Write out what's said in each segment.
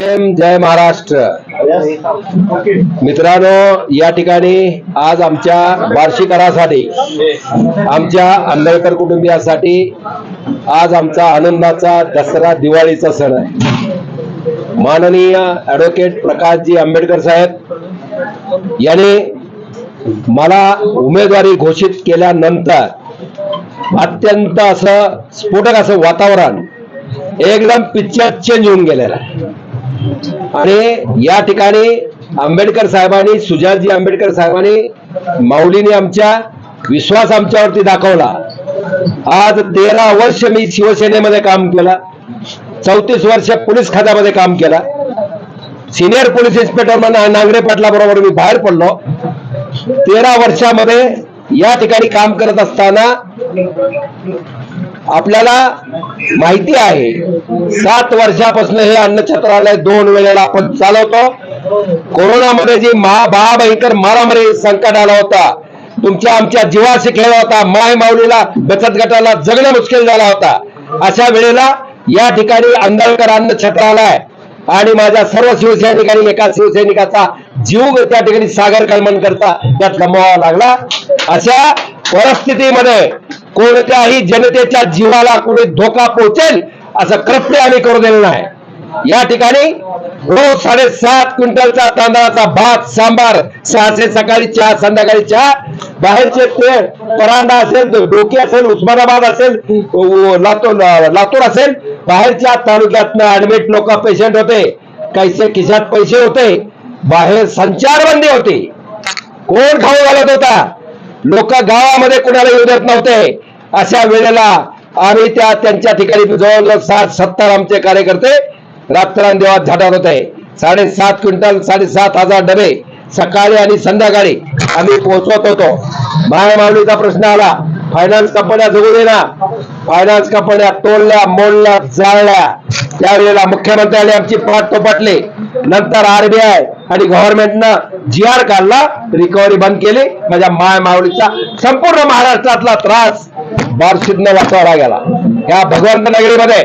जय जय महाराष्ट्र. मित्रांनो या ठिकाणी आज आमच्या वार्षिकासाठी आमच्या आंबेडकर कुटुंबियासाठी आज आमचा आनंदाचा दसरा दिवाळीचा सण आहे. माननीय ॲडव्होकेट प्रकाशजी आंबेडकर साहेब यांनी मला उमेदवारी घोषित केल्यानंतर अत्यंत असं स्फोटक असं वातावरण एकदम पिक्चर चेंज होऊन गेलेलं आहे. आणि या ठिकाणी आंबेडकर साहेबांनी सुजातजी आंबेडकर साहेबांनी माऊलीने आमच्या विश्वास आमच्यावरती दाखवला. आज तेरा वर्ष मी शिवसेनेमध्ये काम केलं. चौतीस वर्ष पोलीस खात्यामध्ये काम केलं. सिनियर पोलीस इन्स्पेक्टर म्हणून नांगरे पाटलाबरोबर मी बाहेर पडलो. तेरा वर्षामध्ये या ठिकाणी काम करत असताना आपल्याला माहिती आहे सात वर्षापासून हे अन्न छत्रालय दोन वेळेला आपण चालवतो. कोरोनामध्ये जी महा महाभयंकर मारामारी संकट आला होता तुमच्या आमच्या जीवाशी खेळला होता माय माऊलीला बचत गटाला जगणं मुश्किल झाला होता. अशा वेळेला या ठिकाणी आंदळकर अन्न छत्रालय आणि माझ्या सर्व शिवसैनिकांनी एका शिवसैनिकाचा जीव त्या ठिकाणी सागर कलमन करता त्यात गमवावा लागला. अशा परिस्थितीमध्ये कोणत्याही जनतेच्या जीवाला कोणी धोका पोहोचेल असं कृत्य आम्ही करू दिलं नाही या ठिकाणी रोज साडेसात क्विंटलचा तांदळाचा भात सांबार सहाशे सकाळी चहा संध्याकाळी चहा बाहेरचे तेल परांडा असेल डोके असेल उस्मानाबाद असेल लातूर लातूर असेल बाहेरच्या तालुक्यातनं ऍडमिट लोक पेशंट होते कैसे खिशात पैसे होते बाहेर संचारबंदी होती. कोण खाऊ घालत होता? लोक गावामध्ये कुणाला येऊ देत नव्हते. अशा वेळेला आम्ही त्या त्यांच्या ठिकाणी जवळजवळ सात सत्तर आमचे कार्यकर्ते रात्रांदेवात झाडावर होते. साडेसात क्विंटल साडेसात हजार डबे सकाळी आणि संध्याकाळी आम्ही पोहोचवत होतो. मायामावलीचा प्रश्न आला फायनान्स कंपन्या जगू दे फायनान्स कंपन्या तोडल्या मोडल्या जाळल्या. त्यावेळेला मुख्यमंत्र्यांनी आमची पाठ तोपटली नंतर आरबीआय आणि गव्हर्नमेंटनं जी आर काढला रिकव्हरी बंद केली. माझ्या माय मावळीचा संपूर्ण महाराष्ट्रातला त्रास बार्शीतनं वाचवला गेला. या भगवंत नगरीमध्ये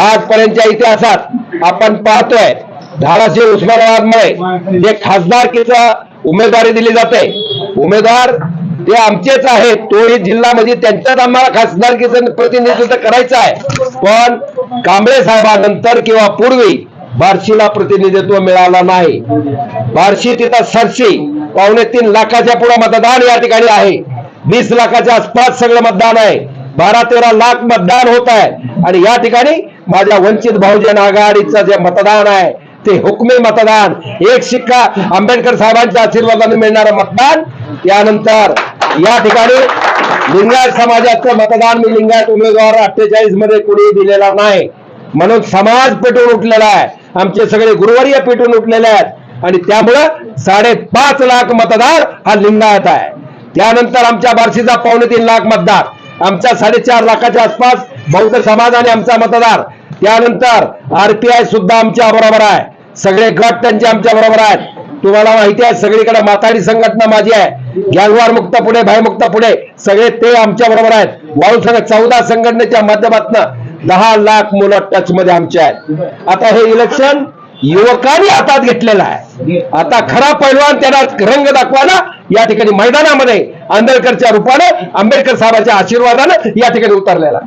आजपर्यंतच्या इतिहासात आपण पाहतोय धाराशिव उस्मानाबादमुळे जे खासदारकीचा उमेदवारी दिली जाते. उमेदवार ते आमचेच आहेत. तोही जिल्ह्यामध्ये त्यांच्यात आम्हाला खासदारकीचं प्रतिनिधित्व करायचं आहे. पण कांबळे साहेबानंतर किंवा पूर्वी बार्शीला प्रतिनिधित्व मिळालं नाही. बार्शी तिथं सरशी पावणे तीन लाखाच्या पुढे मतदान या ठिकाणी आहे. वीस लाखाच्या आसपास सगळं मतदान आहे. बारा तेरा लाख मतदान होत आहे. आणि या ठिकाणी माझ्या वंचित बहुजन आघाडीचं जे मतदान आहे ते हुकमी मतदान. एक शिक्का आंबेडकर साहेबांच्या आशीर्वादाने मिळणारं मतदान. यानंतर या ठिकाणी लिंगायत समाजाचं मतदान मी लिंगायत उमेदवार अठ्ठेचाळीसमध्ये कुणी दिलेला नाही. म्हणून समाज पेटून उठलेला आहे. आमचे सगळे गुरुवर्य पेटून उठलेले आहेत. आणि त्यामुळं साडेपाच लाख मतदार हा लिंगायत आहे. त्यानंतर आमच्या बार्शीचा पावणे तीन लाख मतदार आमच्या साडेचार लाखाच्या आसपास बौद्ध समाज आणि आमचा मतदार. त्यानंतर आरपीआय सुद्धा आमच्या बरोबर आहे. सगळे गट त्यांचे आमच्या बरोबर आहेत. तुम्हाला माहिती आहे सगळीकडे माताडी संघटना माझी आहे. गॅलवार मुक्त पुढे भयमुक्त पुढे सगळे ते आमच्या बरोबर आहेत. वाळू संघ चौदा संघटनेच्या माध्यमातून दहा लाख मुलं टच मध्ये आमचे आहेत. आता हे इलेक्शन युवकांनी हातात घेतलेलं आहे. आता खरा पैलवान त्यांना रंग दाखवायला या ठिकाणी मैदानामध्ये आंबेडकरच्या रूपानं आंबेडकर साहेबांच्या आशीर्वादानं या ठिकाणी उतरलेला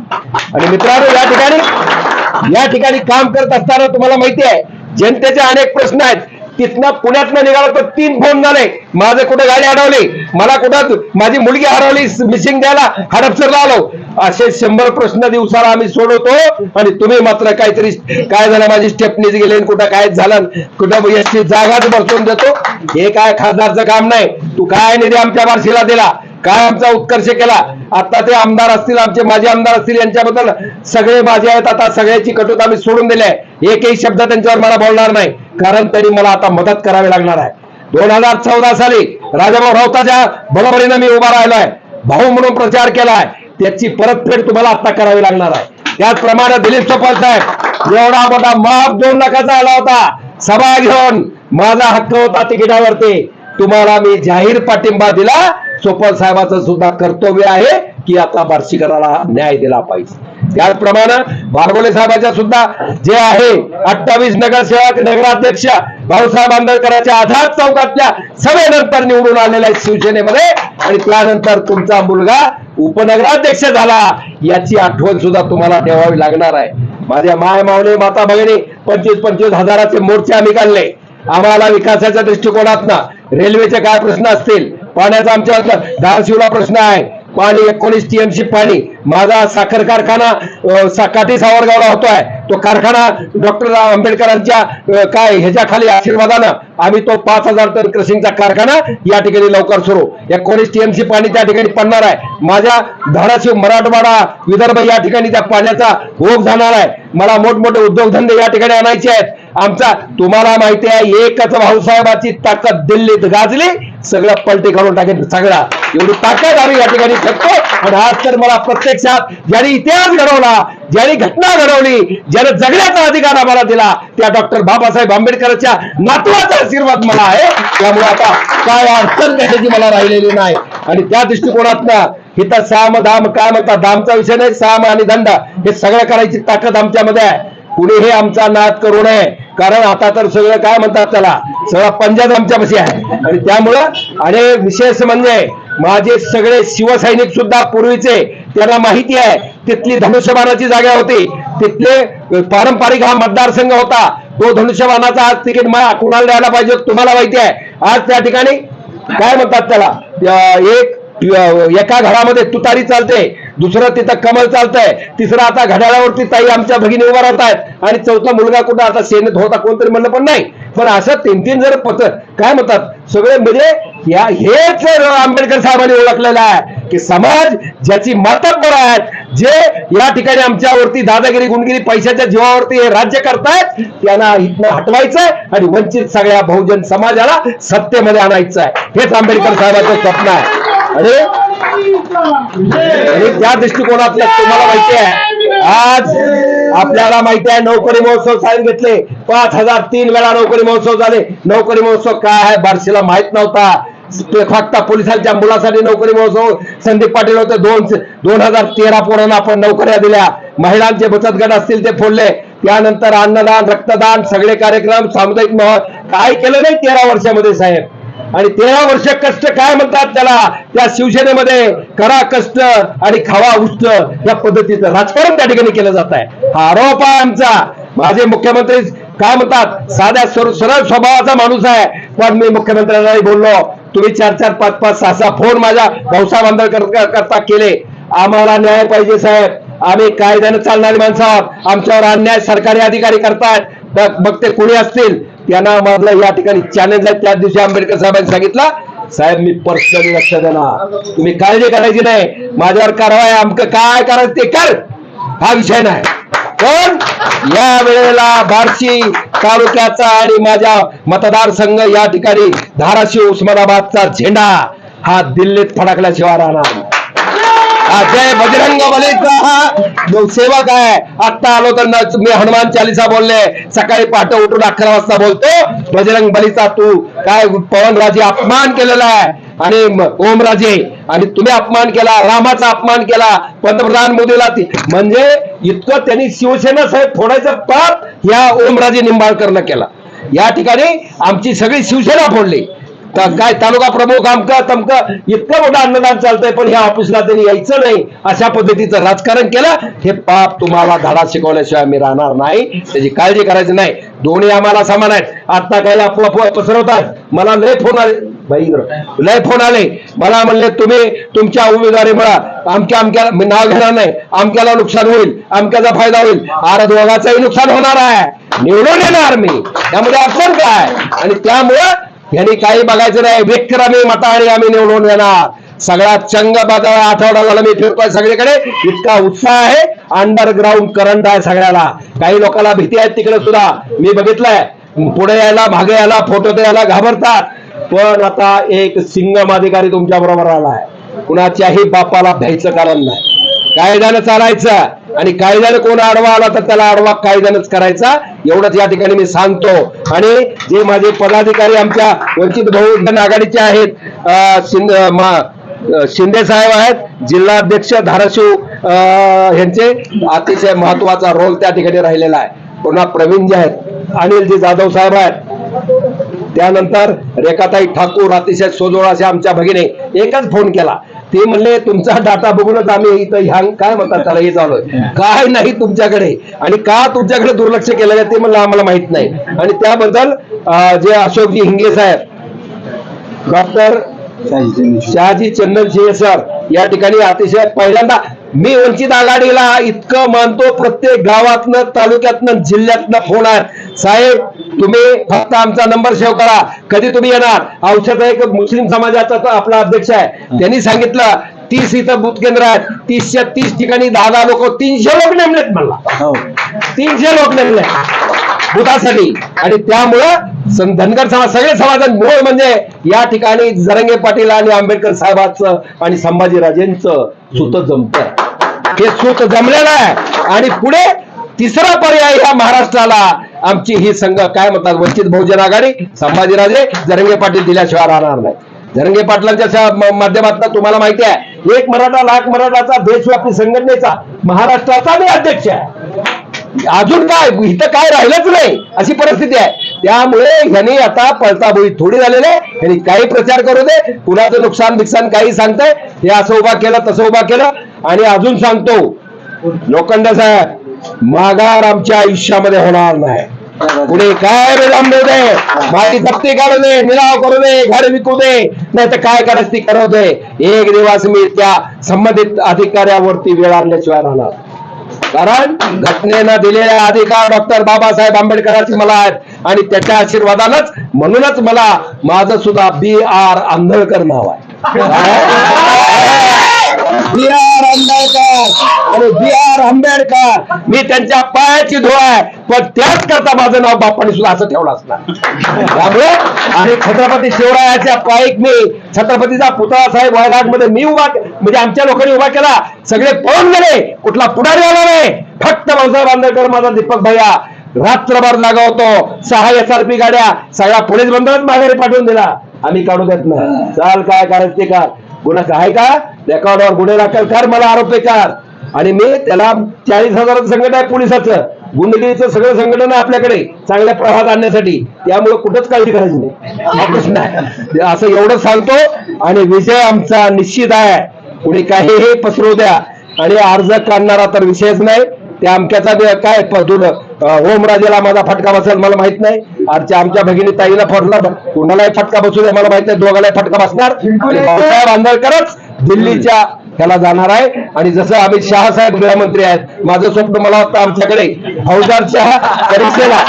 आणि मित्रांनो या ठिकाणी या ठिकाणी काम करत असताना तुम्हाला माहिती आहे जनतेचे अनेक प्रश्न आहेत. तिथनं पुण्यातनं निघालो तर तीन फोन झाले. माझं कुठे गाडी अडवली मला कुठं माझी मुलगी हरवली मिसिंग द्यायला हडपसरला आलो. असे शंभर प्रश्न दिवसाला आम्ही सोडवतो आणि तुम्ही मात्र काहीतरी काय झालं माझी स्टेपनीच गेली आणि कुठं काय झालं कुठं याची जागाच बरतून देतो. हे काय खासदारचं काम नाही. तू काय निधी आमच्या बारशीला दिला? काय आमचा उत्कर्ष केला? आता ते आमदार असतील आमचे माजी आमदार असतील यांच्याबद्दल सगळे माझे आहेत. आता सगळ्याची कटुता आम्ही सोडून दिली आहे. एकही शब्द त्यांच्यावर मला बोलणार नाही. कारण तरी मला आता मदत करावी लागणार आहे. दोन हजार चौदा साली राजाभाऊ राऊताच्या बरोबरीनं मी उभा राहिलोय. भाऊ म्हणून प्रचार केलाय. त्याची परतफेड तुम्हाला आता करावी लागणार आहे. त्याचप्रमाणे दिलीप चोपल साहेब एवढा मोठा माप दोन लाखाचा आला होता? सभा घेऊन माझा हक्क होता तिकिटावरती. तुम्हाला मी जाहीर पाठिंबा दिला. चोपल साहेबाचं सुद्धा कर्तव्य आहे. की आता बार्शीकराला न्याय दिला पाहिजे. त्याचप्रमाणे बारगोले साहेबांच्या सुद्धा जे आहे अठ्ठावीस नगरसेवक नगराध्यक्ष भाऊसाहेब आंबेडकरांच्या आझाद चौकातल्या सभेनंतर निवडून आलेल्या आहेत शिवसेनेमध्ये. आणि त्यानंतर तुमचा मुलगा उपनगराध्यक्ष झाला याची आठवण सुद्धा तुम्हाला ठेवावी लागणार आहे. माझ्या माय मावणे माता भगिनी पंचवीस पंचवीस हजाराचे मोर्चे आम्ही काढले. आम्हाला विकासाच्या दृष्टिकोनातनं रेल्वेचे काय प्रश्न असतील? पाण्याचा आमच्या धारशिवला प्रश्न आहे. पाणी एकोणीस टीएमसी पाणी. माझा साखर कारखाना अ, सा- काठी सावरगावला होतोय. तो कारखाना डॉक्टर आंबेडकरांच्या काय ह्याच्या खाली आशीर्वादानं आम्ही तो पाच हजार टन क्रशिंगचा कारखाना या ठिकाणी लवकर सुरू. एकोणीस टीएमसी पाणी त्या ठिकाणी पडणार आहे. माझ्या धाराशिव मराठवाडा विदर्भ या ठिकाणी त्या पाण्याचा ओघ जाणार आहे. मला मोठमोठे उद्योगधंदे या ठिकाणी आणायचे आहेत. आमचा तुम्हाला माहिती आहे एकच भाऊसाहेबाची ताकद दिल्लीत गाजली सगळं पलटी काढून टाकेल सगळा. एवढी ताकद आम्ही या ठिकाणी शकतो आणि आज तर मला प्रत्यक्षात ज्यांनी इतिहास घडवला ज्यांनी घटना घडवली ज्याने जगण्याचा अधिकार आम्हाला दिला त्या डॉक्टर बाबासाहेब आंबेडकरच्या नातवाचा आशीर्वाद मला आहे. त्यामुळे आता काय अडचण कशाची मला राहिलेली नाही. आणि त्या दृष्टिकोनातनं इथं साम दाम काय म्हणतात दामचा विषय नाही साम आणि दंड हे सगळं करायची ताकद आमच्यामध्ये आहे. कुणीही आमचा नाद करू नये. कारण आता तर सगळं काय म्हणतात त्याला? सगळा पंजाब आमच्यापाशी आहे. आणि त्यामुळं आणि विशेष म्हणजे माझे सगळे शिवसैनिक सुद्धा पूर्वीचे त्यांना माहिती आहे तिथली धनुष्यबाणाची जागा होती. तिथले पारंपरिक हा मतदारसंघ होता. तो धनुष्यबाणाचा आज तिकीट मला कुणाला द्यायला पाहिजे तुम्हाला माहिती आहे. आज त्या ठिकाणी काय म्हणतात त्याला? एक एका घरामध्ये तुतारी चालते. दुसरं तिथं कमल चालतंय. तिसरं आता घड्याळावरती ताई आमच्या भगिनी उभा राहत आहेत आणि चौथा मुलगा कुठं आता सेनेत होता कोणतरी म्हणलं पण नाही. पण असं तीन तीन जर पत काय म्हणतात? सगळे म्हणजे या हेच आंबेडकर साहेबांनी ओळखलेलं आहे की समाज ज्याची मातब्बर आहेत जे या ठिकाणी आमच्यावरती दादागिरी गुंडगिरी पैशाच्या जीवावरती हे राज्य करतायत त्यांना इथनं हटवायचंय आणि वंचित सगळ्या बहुजन समाजाला सत्तेमध्ये आणायचं आहे हेच आंबेडकर साहेबांचं स्वप्न आहे. अरे आणि त्या दृष्टिकोनातलं तुम्हाला माहिती आहे आज आपल्याला माहिती आहे नोकरी महोत्सव सांगितले पाच हजार तीन वेळा नोकरी महोत्सव झाले. नोकरी महोत्सव काय आहे बार्शीला माहीत नव्हता. फक्त पोलिसांच्या मुलासाठी नोकरी महोत्सव. संदीप पाटील होते दोन दोन हजार तेरा पोरांना आपण नोकऱ्या दिल्या. महिलांचे बचत गट असतील ते फोडले. त्यानंतर अन्नदान रक्तदान सगळे कार्यक्रम सामुदायिक मह काय केलं नाही तेरा वर्षामध्ये साहेब? आणि तेरा वर्ष कष्ट काय म्हणतात त्याला? त्या शिवसेनेमध्ये करा कष्ट आणि खावा उष्ट या पद्धतीचं राजकारण त्या ठिकाणी केलं जात आहे. हा आरोप आहे आमचा. माझे मुख्यमंत्री काय म्हणतात? साध्या सर- सरळ स्वभावाचा माणूस आहे. पण मी मुख्यमंत्र्यांनाही बोललो. तुम्ही चार चार पाच पाच सहा सहा फोन माझ्या भाऊसाहेब आंबेडकर करता केले. आम्हाला न्याय पाहिजे साहेब. आम्ही कायद्यानं चालणारी माणसं आहोत. आमच्यावर अन्याय सरकारी अधिकारी करतायत. तर मग ते कुणी असतील. त्यांना माझं या ठिकाणी चॅलेंज आहे. त्याच दिवशी आंबेडकर साहेबांनी सांगितलं साहेब मी पर्सनली लक्ष देणार. तुम्ही काळजी करायची नाही. माझ्यावर कारवाई आमचं काय करायचं ते कर. हा विषय नाही. पण या वेळेला बार्शी तालुक्याचा आणि माझ्या मतदारसंघ या ठिकाणी धाराशिव उस्मानाबादचा झेंडा हा दिल्लीत फडकल्याशिवाय राहणार. जय बजरंग बलीचा हा सेवक आहे. आता आलो तर मी हनुमान चालिसा बोलले. सकाळी पहाटे उठून अकरा वाजता बोलतो. बजरंग बलीचा तू काय पवनराजे अपमान केलेला आहे. आणि ओमराजे. आणि तुम्ही अपमान केला रामाचा अपमान केला पंतप्रधान मोदीला ती- म्हणजे इतकं त्यांनी शिवसेना साहेब फोडायचं पाप या ओमराजे निंबाळकरनं केला. या ठिकाणी आमची सगळी शिवसेना फोडली. काय तालुका प्रमुख आमकं तमकं इतकं मोठं अन्नदान चालतंय पण ह्या ऑफिसला तरी यायचं नाही. अशा पद्धतीचं राजकारण केलं. हे पाप तुम्हाला धडा शिकवल्याशिवाय मी राहणार नाही. त्याची काळजी करायची नाही. दोन्ही आम्हाला समान आहेत. आता काय आपला फो- पसरवतात. मला लय फोन आले. भाई लय फोन आले. मला म्हणले तुम्ही तुमच्या उमेदवारी उमेदवारीमुळे आमच्या आमक्या मी नाव घेणार नाही. आमक्याला नुकसान होईल. आमक्याचा फायदा होईल. आर दोघाचाही नुकसान होणार आहे. निवडून येणार मी. त्यामध्ये आपण काय? आणि त्यामुळं यांनी काही बघायचं नाही. विक्रमी मताने आम्ही निवडून येणार. सगळा चंग बघा आठवडा झाला मी फिरतोय सगळीकडे. इतका उत्साह आहे. अंडरग्राऊंड करंट आहे सगळ्याला. काही लोकांना भीती आहे तिकडे सुद्धा. मी बघितलंय. पुढे यायला मागे यायला फोटो द्यायला घाबरतात. पण आता एक सिंगम अधिकारी तुमच्या बरोबर आलाय. कुणाच्याही बापाला भ्यायचं कारण नाही. कायद्यानं चालायचं आणि कायद्यानं कोण आडवा आला तर त्याला आडवा कायद्यानंच करायचा. एवढंच या ठिकाणी मी सांगतो. आणि जे माझे पदाधिकारी आमच्या वंचित बहुजन आघाडीचे आहेत शिंदे साहेब आहेत जिल्हाध्यक्ष धाराशिव यांचे अतिशय महत्त्वाचा रोल त्या ठिकाणी राहिलेला आहे. पुन्हा प्रवीण जे आहेत अनिलजी जाधव साहेब आहेत. त्यानंतर रेखाताई ठाकूर अतिशय सोजोळ असे आमच्या भगिनी. एकच फोन केला. ते म्हणले तुमचा डाटा बघूनच आम्ही इथं ह्या काय म्हणतात त्याला हे चालू काय नाही तुमच्याकडे. आणि का तुमच्याकडे दुर्लक्ष केलं ते म्हणलं आम्हाला माहीत नाही. आणि त्याबद्दल जे अशोकजी हिंगे साहेब डॉक्टर शहाजी चंदन सिंह सर या ठिकाणी अतिशय पहिल्यांदा मी वंचित आघाडीला इतकं मानतो प्रत्येक गावातनं तालुक्यातनं जिल्ह्यातनं फोन आहे साहेब तुम्ही फक्त आमचा नंबर सेव्ह करा. कधी तुम्ही येणार? औषध एक मुस्लिम समाजाचा आपला अध्यक्ष आहे. त्यांनी सांगितलं तीस इथं बूथ केंद्र आहेत. तीसच्या तीस ठिकाणी दहा दहा लोक तीनशे लोक नेमलेत मला तीनशे लोक नेमले. बुथासाठी आणि त्यामुळं धनगर समाज सगळे समाज मूळ म्हणजे या ठिकाणी जरंगे पाटील आणि आंबेडकर साहेबांचं आणि संभाजीराजेंचं सुत जमत हे सूत जमलेलं आहे. आणि पुढे तिसरा पर्याय ह्या महाराष्ट्राला. आमची ही संघ काय म्हणतात? वंचित बहुजन आघाडी संभाजीराजे जरंगे पाटील दिल्याशिवाय राहणार नाही. जरंगे पाटलांच्या माध्यमातून तुम्हाला माहिती आहे एक मराठा लाख मराठाचा देशव्यापी संघटनेचा महाराष्ट्राचा मी अध्यक्ष आहे. अजून काय? इथं काय राहिलंच नाही. अशी परिस्थिती आहे. त्यामुळे ह्यांनी आता पळताबोळी थोडी झालेले ह्यांनी काही प्रचार करू दे. कुणाचं नुकसान बिकसान काही सांगताय. हे असं उभा केलं तसं उभा केलं. आणि अजून सांगतो लोखंड साहेब माघार आमच्या आयुष्यामध्ये होणार नाही. पुढे काय विलंब दे माझी जप्ती काढू दे निराव करू दे. घर विकू दे. नाही तर काय करायचं ती करू दे. एक दिवस मी त्या संबंधित अधिकाऱ्यावरती वेळ आणल्याशिवाय राहणार. कारण घटनेनं दिलेला अधिकार डॉक्टर बाबासाहेब आंबेडकरांचे मला आहेत आणि त्याच्या आशीर्वादानच म्हणूनच मला माझं सुद्धा बी आर आंधळकर नाव आहे. बी आर आंबेडकर. आणि बी आर आंबेडकर मी त्यांच्या पायाची धुवा आहे पण त्याच करता माझं नाव बापाने सुद्धा असं ठेवलं असणार. त्यामुळे आणि छत्रपती शिवरायाच्या पायीक मी छत्रपतीचा पुतळा साहेब वायघाटमध्ये मी उभा म्हणजे आमच्या लोकांनी उभा केला. सगळे पळून गेले. कुठला पुढारी आला नाही. फक्त भाऊसाहेब आंबेडकर माझा दीपक भैया. रात्रभर लागवतो. सहा एस आर पी गाड्या. सगळ्या पोलीस बंदरच माघारी पाठवून दिला. आम्ही काढू देत नाही. चाल काय करायचं ते काय गुन्हा आहे का? रेकॉर्डवर गुन्हे दाखल कर मला आरोप कर आणि मी त्याला चाळीस हजाराचं संकट आहे पोलिसाचं. गुंडगिरीचं सगळं संघटन आहे आपल्याकडे. चांगल्या प्रवाहात आणण्यासाठी. त्यामुळे कुठंच काळजी करायची नाही. प्रश्न आहे. असं एवढं सांगतो. आणि विजय आमचा निश्चित आहे. कुणी काहीही पसरू द्या. आणि अर्ज काढणारा तर विषयच नाही. त्या अमक्याचा काय पदून ओमराजेला माझा फटका बसेल मला माहीत नाही. आजच्या आमच्या भगिनी ताईला फटला कोणालाही फटका बसू दे मला माहीत नाही दोघांलाही फटका बसणार. आणि भाऊसाहेब आंबेडकरच दिल्लीच्या ह्याला जाणार आहे. आणि जसं अमित शहा साहेब गृहमंत्री आहेत माझं स्वप्न मला वाटतं आमच्याकडे फौजारच्या परीक्षेला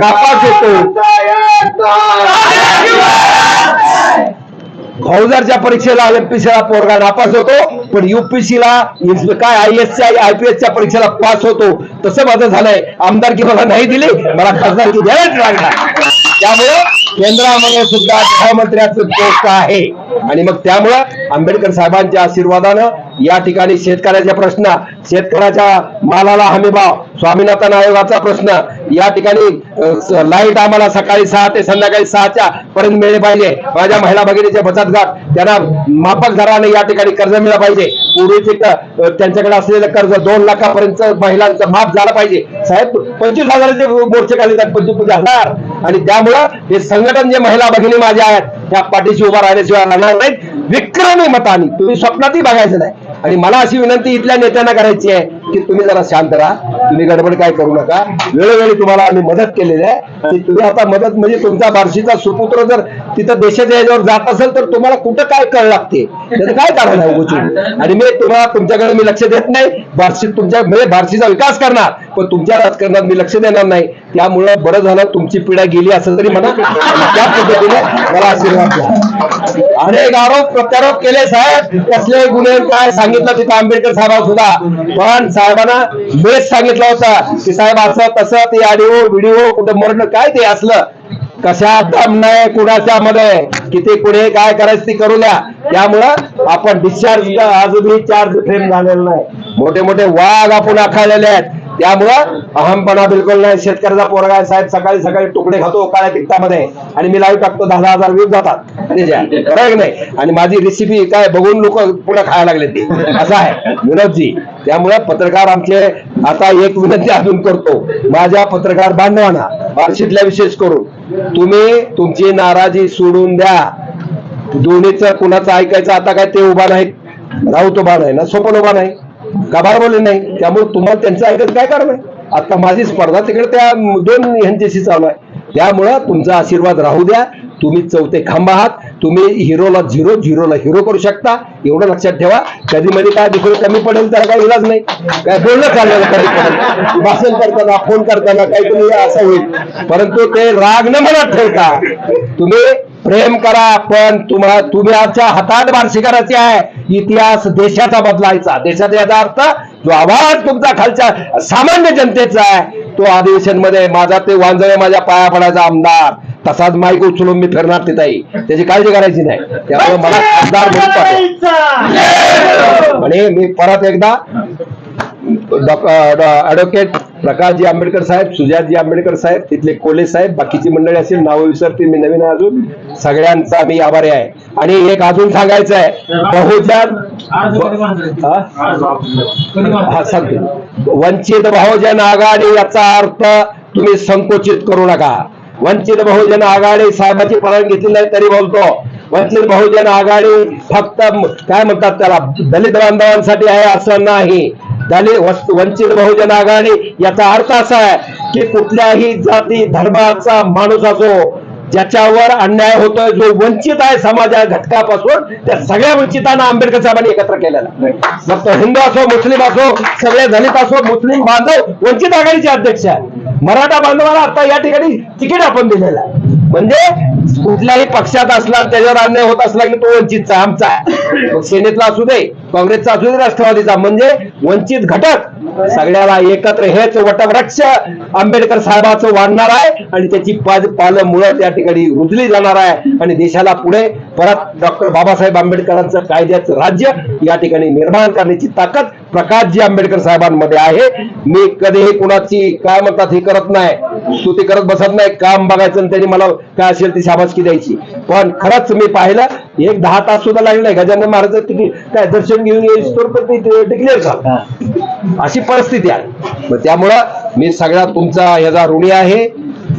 नापास होतो. फौजारच्या परीक्षेला एमपीसीला पोरगा नापास होतो. पण युपीसीला काय आय एसच्या आयपीएसच्या परीक्षेला पास होतो तसं माझं झालंय. आमदारकी मला नाही दिली मला खासदारकी द्यायलाच लागणार. त्यामुळं केंद्रामध्ये सुद्धा गृहमंत्र्याचं पोस्ट आहे. आणि मग त्यामुळं आंबेडकर साहेबांच्या आशीर्वादानं या ठिकाणी शेतकऱ्याचा प्रश्न शेतकऱ्याच्या मालाला हमीभाव स्वामीनाथन आयोगाचा प्रश्न या ठिकाणी लाइट आम्हाला सकाळी सहा ते संध्याकाळी सहाच्या पर्यंत मिळले पाहिजे. माझ्या महिला भगिनीचे बचत गट त्यांना माफक दराने या ठिकाणी कर्ज मिळालं पाहिजे. पूर्वीचे त्यांच्याकडे असलेलं कर्ज दोन लाखापर्यंत महिलांचं माफ झालं पाहिजे. साहेब पंचवीस हजाराचे मोर्चे काढले पंचवीस हजार. आणि त्यामुळं हे संघटन जे महिला भगिनी माझ्या आहेत त्या पाठीशी उभा राहण्याशिवाय राहणार नाहीत. विक्रमी मताने. तुम्ही स्वप्नातही बघायचं नाही. आणि मला अशी विनंती इथल्या नेत्यांना करायची आहे की तुम्ही जरा शांत राहा. तुम्ही गडबड काय करू नका. वेळोवेळी तुम्हाला आम्ही मदत केलेली आहे. तुम्ही आता मदत म्हणजे तुमचा बार्शीचा सुपुत्र जर तिथं देशाच्या याच्यावर जात असेल तर तुम्हाला कुठं काय कळ लागते? त्याचं काय कारण आहे उगवून आणि मी तुम्हाला तुमच्याकडे मी लक्ष देत नाही. बार्शीत तुमच्या म्हणजे बार्शीचा विकास करणार. पण तुमच्या राजकारणात मी लक्ष देणार नाही. त्यामुळं बरं झालं तुमची पिढा गेली असं तरी म्हणा. त्या पद्धतीने मला आशीर्वाद द्या. अनेक आरोप प्रत्यारोप केले साहेब. कसले गुन्हे काय सांगितलं तिथं आंबेडकर साहेबांना सुद्धा. पण साहेबांना बेस सांगितला होता की साहेब असं तसं ते ऑडिओ व्हिडिओ कुठं मरण काय ते असलं. कशा दम नाही कुणाच्या मध्ये? किती कुठे काय करायचं ते करू द्या. त्यामुळं आपण डिस्चार्ज अजूनही चार्ज फ्रेम झालेलं नाही. मोठे मोठे वाघ आपण आखाळलेले आहेत. त्यामुळं अहमपणा बिलकुल नाही. शेतकऱ्याचा पोरगा आहे साहेब सकाळी सकाळी तुकडे खातो काळ्या तिकटामध्ये आणि मी लाईव्ह टाकतो दहा दहा हजार व्यूज जातात. नाही? आणि माझी रेसिपी काय बघून लोक पुढे खायला लागले ते. असं आहे. विनोदजी त्यामुळे पत्रकार आमचे आता एक विनंती अजून करतो. माझ्या पत्रकार बांधवांना बार्शीतल्या विशेष करून तुम्ही तुमची नाराजी सोडून द्या. दोन्हीचं कुणाचं ऐकायचं आता काय ते उभा नाही राऊत उभा नाही ना सोपन उभा नाही. का बोलले नाही. त्यामुळे तुम्हाला त्यांचं ऐकत काय कारण आहे? आता माझी स्पर्धा तिकडे त्या दोन ह्यांच्याशी चालू आहे. त्यामुळं तुमचा आशीर्वाद राहू द्या. तुम्ही चौथे खांब आहात. तुम्ही हिरोला झिरो झिरोला हिरो करू शकता. एवढं लक्षात ठेवा. कधी मध्ये काय दुसरं कमी पडेल त्याला काही इलाज नाही. काय बोलणं चाललं कधी पडेल? भाषण करताना फोन करताना काहीतरी असं होईल. परंतु ते राग न मनात ठेवता तुम्ही प्रेम करा पण तुम्हाला तुम्ही आजच्या हातात बारशी करायची आहे. इतिहास देशाचा बदलायचा. देशाचा याचा अर्थ जो आवाज तुमचा खालच्या सामान्य जनतेचा आहे तो अधिवेशनमध्ये माझा ते वांजळे माझ्या पाया पडायचा आमदार. तसाच माईक उचलून मी फिरणार तिथेही त्याची काळजी करायची नाही. त्यामुळे मला खासदार म्हणून. आणि मी परत एकदा ऍडव्होकेट प्रकाशजी आंबेडकर साहेब सुजातजी आंबेडकर साहेब तिथले कोले साहेब बाकीची मंडळी असेल नावं विसरते मी नवीन अजून. सगळ्यांचा मी आभारी आहे. आणि एक अजून सांगायचं आहे. बहुजन हा? सांगतो. वंचित बहुजन आघाडी याचा अर्थ तुम्ही संकोचित करू नका. वंचित बहुजन आघाडी साहेबाची परवानगी घेतली नाही तरी बोलतो. वंचित बहुजन आघाडी फक्त काय म्हणतात त्याला दलित बांधवांसाठी आहे असं नाही. दलित वंचित बहुजन आघाडी याचा अर्थ असा आहे की कुठल्याही जाती धर्माचा माणूस असो ज्याच्यावर अन्याय होतोय जो वंचित आहे समाजा घटकापासून त्या सगळ्या वंचितांना आंबेडकर साहेबांनी एकत्र केलेला मग तो हिंदू असो मुस्लिम असो सगळे दलित असो मुस्लिम बांधव वंचित आघाडीचे अध्यक्ष आहे मराठा बांधवाला आता या ठिकाणी तिकीट आपण दिलेलं आहे. म्हणजे कुठल्याही पक्षात असला त्याच्यावर अन्याय होत असला की तो वंचितचा आहे, आमचा सेनेतला असू दे काँग्रेसचा असू दे राष्ट्रवादीचा. म्हणजे वंचित घटक सगळ्याला एकत्र हेच वटवृक्ष आंबेडकर साहेबाचं वाढणार आहे आणि त्याची पालं मुळं त्या ठिकाणी रुजली जाणार आहे आणि देशाला पुढे परत डॉक्टर बाबासाहेब आंबेडकरांचं कायद्याचं राज्य या ठिकाणी निर्माण करण्याची ताकद प्रकाशजी आंबेडकर साहेबांमध्ये आहे. मी कधीही कुणाची काय म्हणतात हे करत नाही. स्तुती करत बसत नाही. काम बघायचं आणि त्यांनी मला काय असेल ती शाबासकी द्यायची. पण खरंच मी पाहिलं एक दहा तास सुद्धा लागले नाही. गजानन महाराज काय दर्शन घेऊन येईल तर डिक्लेअर झालं अशी परिस्थिती आहे. त्यामुळं मी सगळ्या तुमचा ह्याचा ऋणी आहे.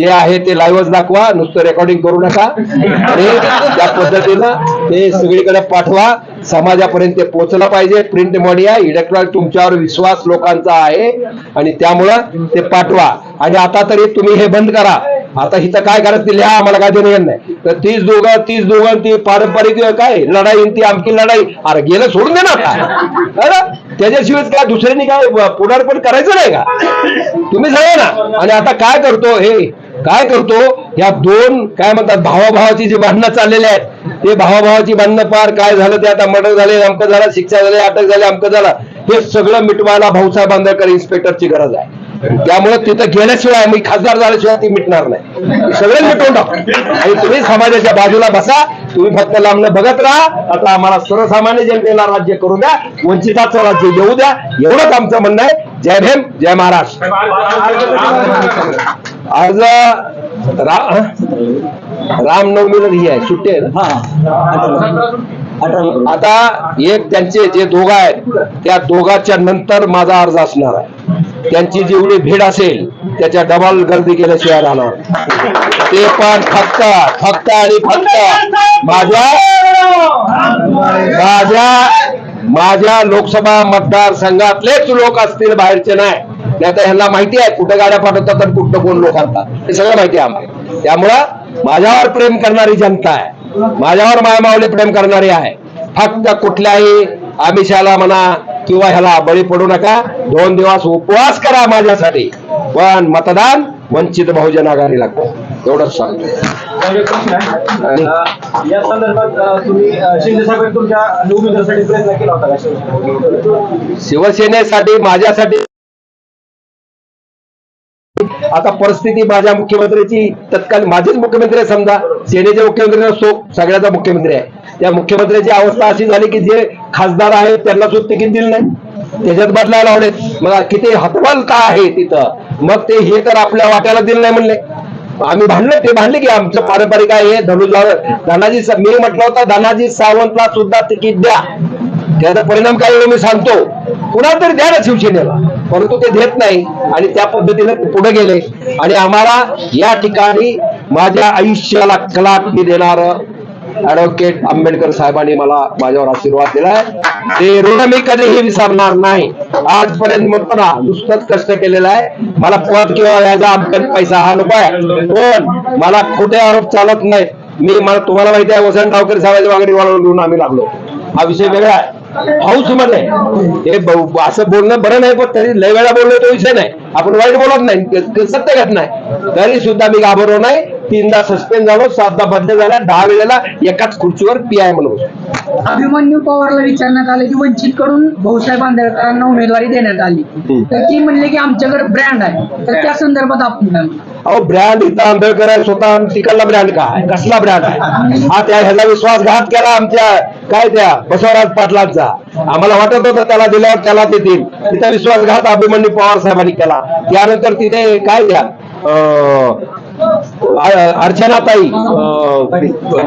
जे आहे ते लाईव्हच दाखवा नुसतं रेकॉर्डिंग करू नका. आणि त्या पद्धतीनं ते सगळीकडे पाठवा. समाजापर्यंत ते पोहोचलं पाहिजे. प्रिंट मीडिया इलेक्ट्रॉनिक तुमच्यावर विश्वास लोकांचा आहे. आणि त्यामुळं ते पाठवा. आणि आता तरी तुम्ही हे बंद करा. आता हिथं काय करत ती लिहा आम्हाला काय देणं नाही. तर तीच दोघं तीच दोघं ती पारंपरिक काय? लढाई ती आमची लढाई. अरे गेलं सोडून दे ना काय त्याच्याशिवाय काय दुसऱ्यांनी काय पुढारपण करायचं नाही का? तुम्ही सांगा ना. आणि आता काय करतो हे? काय करतो? या दोन काय म्हणतात भावाभावाची जी भांडणं चाललेली आहेत ते भावाभावाची भांडणं पार काय झालं ते आता मर्डर झाले अमकं झाला शिक्षा झाली अटक झाली अमकं झाला हे सगळं मिटवायला भाऊसाहेब आंबेडकर इन्स्पेक्टरची गरज आहे. त्यामुळे तिथं गेल्याशिवाय मी खासदार झाल्याशिवाय ती मिटणार नाही. सगळे मिटवून टाकू. आणि तुम्ही समाजाच्या बाजूला बसा तुम्ही फक्त लांबणं बघत राहा. आता आम्हाला सर्वसामान्य जनतेला राज्य करू द्या वंचिताचं राज्य येऊ द्या. एवढंच आमचं म्हणणं आहे. जय भीम जय महाराष्ट्र. आज रा रामनवमीला ही आहे सुट्टी आहे ना? आता एक त्यांचे जे दोघं आहेत त्या दोघांच्या नंतर माझा अर्ज असणार आहे. त्यांची जेवढी भीड असेल त्याच्या डबल गर्दी केल्याशिवाय राहणार ते पण फक्त फक्त आणि फक्त माझ्या माझ्या माझ्या लोकसभा मतदारसंघातलेच लोक असतील बाहेरचे नाही. नाही तर ह्यांना माहिती आहे कुठं गाड्या पाठवतात आणि कुठं कोण लोक आणतात. हे सगळं माहिती आहे आम्हाला. त्यामुळं माझ्यावर प्रेम करणारी जनता आहे. माझ्यावर मायमावली प्रेम करणारी आहे. फक्त कुठल्याही आमिषाला म्हणा किंवा ह्याला बळी पडू नका. दोन दिवस उपवास करा माझ्यासाठी. पण मतदान वंचित बहुजन आघाडीला. एवढंच सांगतो. या संदर्भात तुम्ही शिंदे साहेबांनी तुमच्या उमेदवारासाठी प्रयत्न केला होता का? शिवसेनेसाठी माझ्यासाठी. आता परिस्थिती माझ्या मुख्यमंत्र्याची तत्काल माझेच मुख्यमंत्री आहे समजा. सेनेचे मुख्यमंत्री नसतो सगळ्याचा मुख्यमंत्री आहे. त्या मुख्यमंत्र्याची अवस्था अशी झाली की जे खासदार आहेत त्यांना सुद्धा तिकीट दिलं नाही. त्याच्यात बदलायला लावलेत. मग किती हतबल का आहे तिथं. मग ते हे तर आपल्या वाट्याला दिलं नाही म्हणले. आम्ही भांडलं ते भांडले की आमचं पारंपरिक आहे हे धनुजावर धनाजी मी म्हटलं होतं धनाजी सावंतला सुद्धा तिकीट द्या. त्याचा परिणाम काय होईल मी सांगतो. कुणाला तरी द्या ना शिवसेनेला. परंतु ते देत नाही आणि त्या पद्धतीने पुढे गेले. आणि आम्हाला या ठिकाणी माझ्या आयुष्याला कलाटणी देणार ऍडव्होकेट आंबेडकर साहेबांनी मला माझ्यावर आशीर्वाद दिलाय. ते ऋण मी कधीही विसरणार नाही. आजपर्यंत म्हणतो ना नुसतंच कष्ट केलेलं आहे. मला पद किंवा याचा आमकन पैसा हा नको आहे. पण मला खोटे आरोप चालत नाही मी मला तुम्हाला माहिती आहे वसंतरावकर साहेबांच्या मागणी लिहून आम्ही लागलो. हा विषय वेगळा आहे. हाऊसमध्ये हे असं बोलणं बरं नाही पण तरी लय वेळा बोललो तो विषय नाही. आपण वाईट बोलत नाही ते- सत्य घेत नाही तरी सुद्धा मी घाबरलो नाही. तीनदा सस्पेंड झालो सातदा बदल झाला दहा वेळेला एकाच खुर्चीवर पी आय म्हणून अभिमन्यू पवारला विचारण्यात आलं की वंचित कडून भाऊसाहेब आंबेडकरांना उमेदवारी देण्यात आली. तर ती म्हणले की आमच्याकडे ब्रँड आहे. तर त्या संदर्भात आपण? अहो ब्रँड इथं आंबेडकर आहे स्वतः तिकडला ब्रँड काय कसला ब्रँड आहे? हा त्या ह्याचा विश्वासघात केला आमच्या काय त्या? बसवराज पाटलांचा. आम्हाला वाटत होतं त्याला दिल्यावर त्याला देतील. तिथं विश्वासघात अभिमन्यू पवार साहेबांनी केला. त्यानंतर तिथे काय द्या अर्चनाताई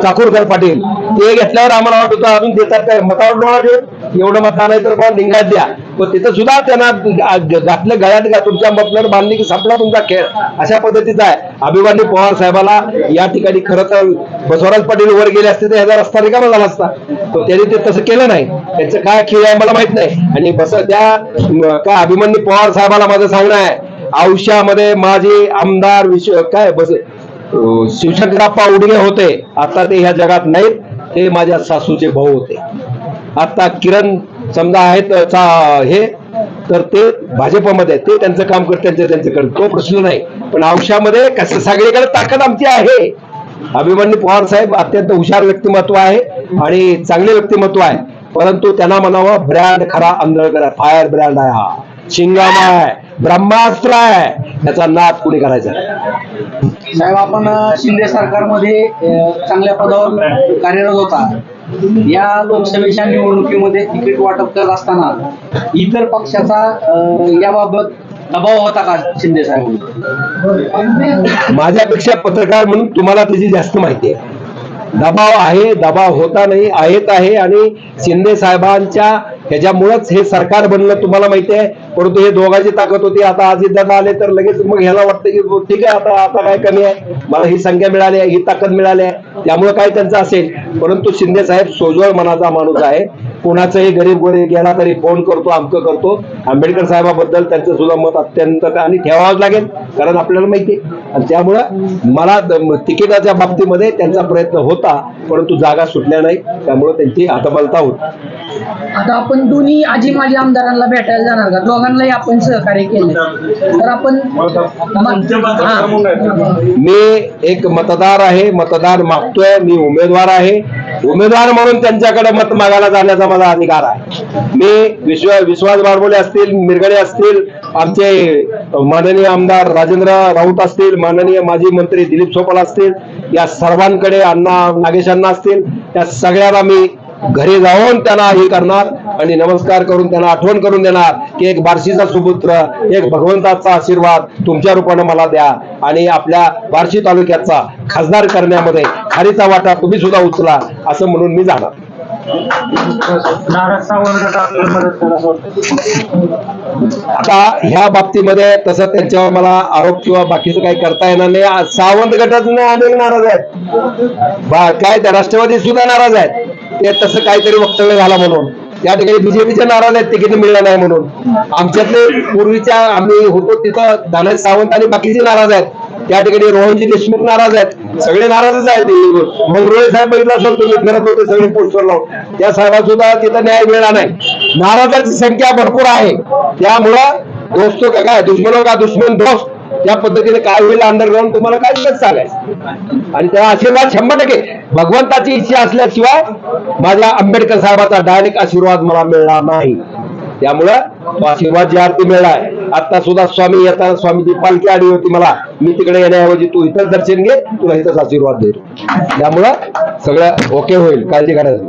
चाकूरकर पाटील ते घेतल्यावर आम्हाला वाटत होतं अजून देतात काय? मतावर डोळा ठेवून एवढं मता नाही तर पण लिंगात द्या. पण तिथं सुद्धा त्यांना घातलं गळ्यात घा तुमच्या मफलर बांधली की संपला तुमचा खेळ. अशा पद्धतीचा आहे. अभिमानी पवार साहेबाला या ठिकाणी खरं तर बसवराज पाटील वर गेले असते तर ह्याचा रस्ता रिकामा झाला असता. तर त्यांनी ते तसं केलं नाही. त्यांचं काय खेळ आहे मला माहीत नाही. आणि बस त्या काय अभिमन्यू पवार साहेबाला माझं सांगणं आहे औषामध्ये माझे आमदार विश्व काय बस शिवशंकरप्पा उडगे होते. आता ते ह्या जगात नाहीत. ते माझ्या सासूचे भाऊ होते. आता किरण समजा आहेत हे तर ते भाजपमध्ये ते त्यांचं काम करत त्यांचं त्यांचं करत तो प्रश्न नाही. पण औषामध्ये कसं सगळीकडे ताकद आमची आहे. अभिमन्यू पवार साहेब अत्यंत हुशार व्यक्तिमत्व आहे आणि चांगले व्यक्तिमत्व आहे. परंतु त्यांना म्हणावं ब्रँड खरा आंधळकर फायर ब्रँड आहे हा. शिंगामा आहे ब्रह्मास्त्र आहे त्याचा नाद कुणी करायचा. साहेब आपण शिंदे सरकारमध्ये चांगल्या पदावर कार्यरत होता. या लोकसभेच्या निवडणुकीमध्ये तिकीट वाटप करत असताना इतर पक्षाचा याबाबत दबाव होता का शिंदे साहेब माझ्यापेक्षा पत्रकार म्हणून तुम्हाला त्याची जास्त माहिती आहे. दबाव आहे दबाव होता नाही आहेत आहे आणि शिंदे साहेबांच्या ह्याच्यामुळेच हे सरकार बनलं तुम्हाला माहिती आहे. परंतु हे दोघांची ताकद होती. आता अजितदादा आले तर लगेच मग ह्याला वाटतं की हो, ठीक आहे आता आता काय कमी आहे? मला ही संख्या मिळाली आहे ही ताकद मिळाली आहे. त्यामुळे काय त्यांचं असेल? परंतु शिंदे साहेब सोजवळ मनाचा माणूस आहे. कोणाचाही गरीब गोरीब गेला तरी फोन करतो अमकं करतो. आंबेडकर साहेबाबद्दल त्यांचं सुद्धा मत अत्यंत आणि ठेवावंच लागेल कारण आपल्याला माहिती आणि त्यामुळं मला तिकिटाच्या बाबतीमध्ये त्यांचा प्रयत्न होता परंतु जागा सुटल्या नाही. त्यामुळे त्यांची हतबलता होती. आता आपण दोन्ही आजी माजी आमदारांना भेटायला जाणार का? दोघांनाही आपण सहकार्य केलं तर आपण. मी एक मतदार आहे मतदार मागतोय मी उमेदवार आहे. उमेदवार म्हणून त्यांच्याकडे मत मागायला जाण्याचा माझा अधिकार आहे. मी विश्व विश्वास बारबोले असतील मिरगडे असतील आमचे माननीय आमदार राजेंद्र राऊत असतील माननीय माजी मंत्री दिलीप सोपल असतील या सर्वांकडे अण्णा नागेशांना असतील त्या सगळ्यांना मी घरी जाऊन त्यांना हे करणार आणि नमस्कार करून त्यांना आठवण करून देणार की एक बार्शीचा सुपुत्र एक भगवंताचा आशीर्वाद तुमच्या रूपानं मला द्या. आणि आपल्या बार्शी तालुक्याचा खासदार करण्यामध्ये खारीचा वाटा तुम्ही सुद्धा उचला असं म्हणून मी जाणार. आता ह्या बाबतीमध्ये तसं त्यांच्यावर मला आरोप किंवा बाकीचं काही करता येणार नाही. सावंत गटातून अनेक नाराज आहेत. बा- काय त्या राष्ट्रवादी सुद्धा नाराज आहेत. ते तसं काहीतरी वक्तव्य झाला म्हणून. त्या ठिकाणी बीजेपीचे नाराज आहेत तिकीट मिळलं नाही म्हणून. आमच्यातले पूर्वीच्या आम्ही होतो तिथं धनंजय सावंत आणि बाकीचे नाराज आहेत. त्या ठिकाणी रोहनजी देशमुख नाराज आहेत. सगळे नाराजच आहेत मग मंगरुळे साहेब बघितला असेल तुम्ही फिरत होते सगळे पोस्टर लावून. त्या साहेबांना सुद्धा तिथं न्याय मिळणार नाही. नाराजांची संख्या भरपूर आहे. त्यामुळं दोस्त काय दुश्मन का दुश्मन दोस्त त्या पद्धतीने काय होईल अंडरग्राऊंड तुम्हाला काय दिवस सांगायचं आणि त्या आशीर्वाद शंभर टक्के. भगवंताची इच्छा असल्याशिवाय माझ्या आंबेडकर साहेबाचा डायरेक्ट आशीर्वाद मला मिळणार नाही. त्यामुळं शिवाजी आशीर्वाद मेळा आहे आता सुद्धा स्वामी येताना स्वामीची पालखी आली होती मला. मी तिकडे येण्याऐवजी तू इथंच दर्शन घे तुला इथंच आशीर्वाद देतो त्यामुळं सगळं ओके होईल. काळजी करायचं